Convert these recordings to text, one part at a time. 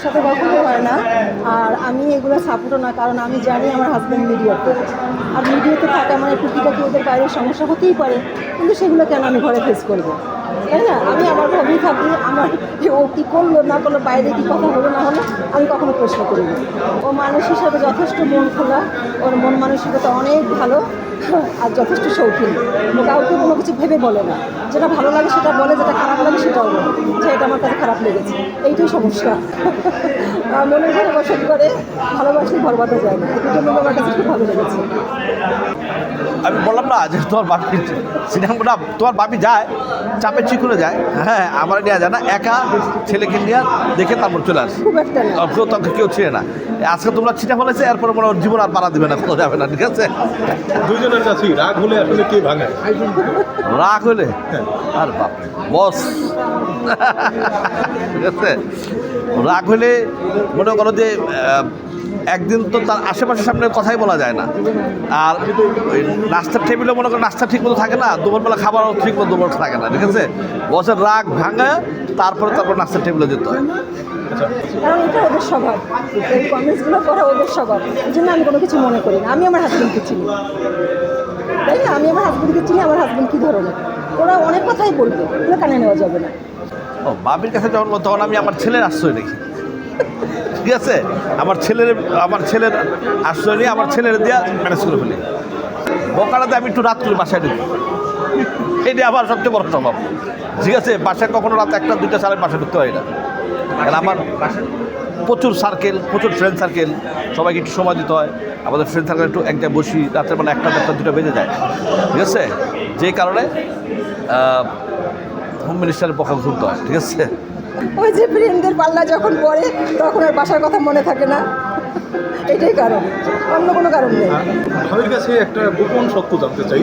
আমার সাথে কখনো হয় না। আর আমি এগুলো সাপোর্টও না, কারণ আমি জানি আমার হাজব্যান্ড মিডিয়াতে আর মিডিয়াতে থাকা মানে টুকিটাকি ওদের বাইরের সমস্যা হতেই পারে, কিন্তু সেগুলো কেন আমি ঘরে ফেস করব? তাই না? আমি আমার ভাবেই থাকি আমার ও কী করল, না করল, বাইরে কী কথা হলো, না হলো, আমি কখনো প্রশ্ন করি না। ও মানুষ হিসাবে যথেষ্ট মন খোলা, ওর মন মানসিকতা অনেক ভালো, আর যথেষ্ট শৌখিন। কাউকে কোনো কিছু ভেবে বলে না। যেটা ভালো লাগে সেটা বলে, যেটা খারাপ লাগে সেটাও বলে। যে এটা আমার কাছে খারাপ লেগেছে। এইটাই সমস্যা। মনে বসত করে ভালোবাসলে ঘর বাঁধা যায় না। এটা আমার কাছে খুব ভালো লেগেছে। আমি বললাম না যে তোমার বাপি সিনেমাটা তোমার বাপি যায় চাপে চিকুনে যায়। হ্যাঁ আমার নেওয়া যায় না একা ছেলেকে নিয়ে দেখে তারপর চলে আসে। কেউ তোকে কেউ ছিঁড়ে না। আজকে তোমরা ছিটা ফেলেছে এরপরে মনে জীবন আর পারা দিবে না কোথাও যাবে না ঠিক আছে? দুজনের কাছেই রাগ হলে আসলে কে ভাঙায় রাগ হলে? আর বাপ বস। ঠিক আছে? রাগ হলে মনে করো যে একদিন তো তার আশেপাশের সামনে কথাই বলা যায় না। আর ওই নাস্তার টেবিলে মনে করো নাস্তা ঠিক মতো থাকে না দুপুরবেলা খাবারও ঠিক মতো দুপুর থাকে না ঠিক আছে? বসের রাগ ভাঙে তারপরে তারপর নাস্তার টেবিলে যেতে হয়। কারণ এটা ওদের স্বভাব। এই কমেন্টসগুলো করা ওদের স্বভাব। এই জন্য আমি কোনো কিছু মনে করি না। আমি আমার হাজব্যান্ডকে চিনি। তাই না? আমি আমার হাজব্যান্ডকে চিনি আমার হাজব্যান্ড কী ধরনের? ওরা অনেক কথাই বলবে। ওগুলো কানে নেওয়া যাবে না। ও বাবির কাছে যখন বলতো তখন আমি আমার ছেলের আশ্রয় দেখি। ঠিক আছে? আমার ছেলের আমার ছেলের আশ্রয় নিয়ে আমার ছেলের দিয়ে ম্যানেজ করে ফেলি। বকারাতে আমি একটু রাত করে বাসায় ঢুকি। এটি আমার সবচেয়ে বড় স্বভাব। ঠিক আছে? বাসায় কখনো রাত একটা, দুইটা সাড়ে বাসায় ঢুকতে হয় না। আমার প্রচুর সার্কেল প্রচুর ফ্রেন্ড সার্কেল সবাইকে একটু সময় দিতে হয়। আমাদের ফ্রেন্ড সার্কেল একটু এক জায়গায় বসি, রাতের মানে একটা দেড়টা দুটো বেজে যায়। ঠিক আছে? যেই কারণে হোম মিনিস্টারের পক্ষে শুনতে হয়। ঠিক আছে? ওই যে ফ্রেন্ডদের পাল্লা যখন পড়ে তখন আর বাসার কথা মনে থাকে না। এটাই কারণ। অন্য কোনো কারণ নেই। ভাইয়ের কাছে একটা গোপন সত্য জানতে চাই।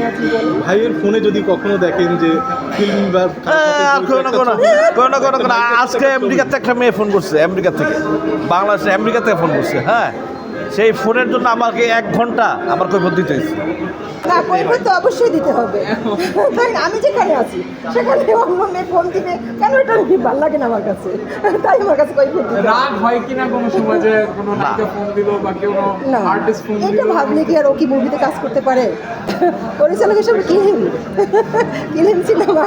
ভাইয়ের ফোনে যদি কখনো দেখেন যে ফিল্ম বা হ্যাঁ, কোনো কোনো কোনো কোনো কোনো আজকে আমেরিকাতে একটা মেয়ে ফোন করছে আমেরিকা থেকে। বাংলাদেশে আমেরিকা থেকে ফোন করছে হ্যাঁ। সেই ফোনের জন্য আমাকে এক ঘণ্টা আমার কৈফত দিতে হয়েছে। না কৈফত তো অবশ্যই দিতে হবে। তাই না? আমি যেখানে আছি সেখানে অন্য মেয়ে ফোন দিবে কেন এটা কি ভালো লাগে না আমার কাছে? তাই আমার কাছে কৈফত দিতে রাগ হয় কিনা কোনো সময় যে কোনো নায়িকা ফোন দিল বা কেউ না। আর্টিস্ট ফোন এটা ভাবলে কি আর ও কি মুভিতে কাজ করতে পারে? পরিচালক হিসেবে কিলিম কিলিম সিনেমা?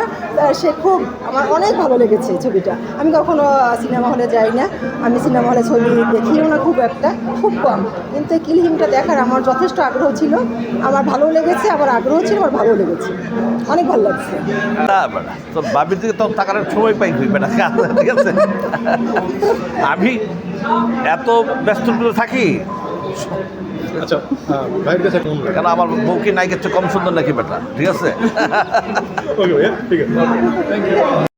সে খুব আমার অনেক ভালো লেগেছে ছবিটা। আমি কখনো সিনেমা হলে যাই না। আমি সিনেমা হলে ছবি দেখিও না খুব একটা খুব কম। কিন্তু এই কিলহিমটা দেখার আমার যথেষ্ট আগ্রহ ছিল। আমার ভালো লেগেছে আমার আগ্রহ ছিল আমার ভালো লেগেছে। অনেক ভালো লাগছে। না বেটা, তো বাবির দিকে তো টাকার সময় পাই হই বেটা ঠিক আছে। আমি এত ব্যস্ত থাকি? আচ্ছা কেন আমার বউকে নায়িকের চেয়ে কম সুন্দর নাকি বেটা? ঠিক আছে। ওকে ভাইয়া ঠিক আছে।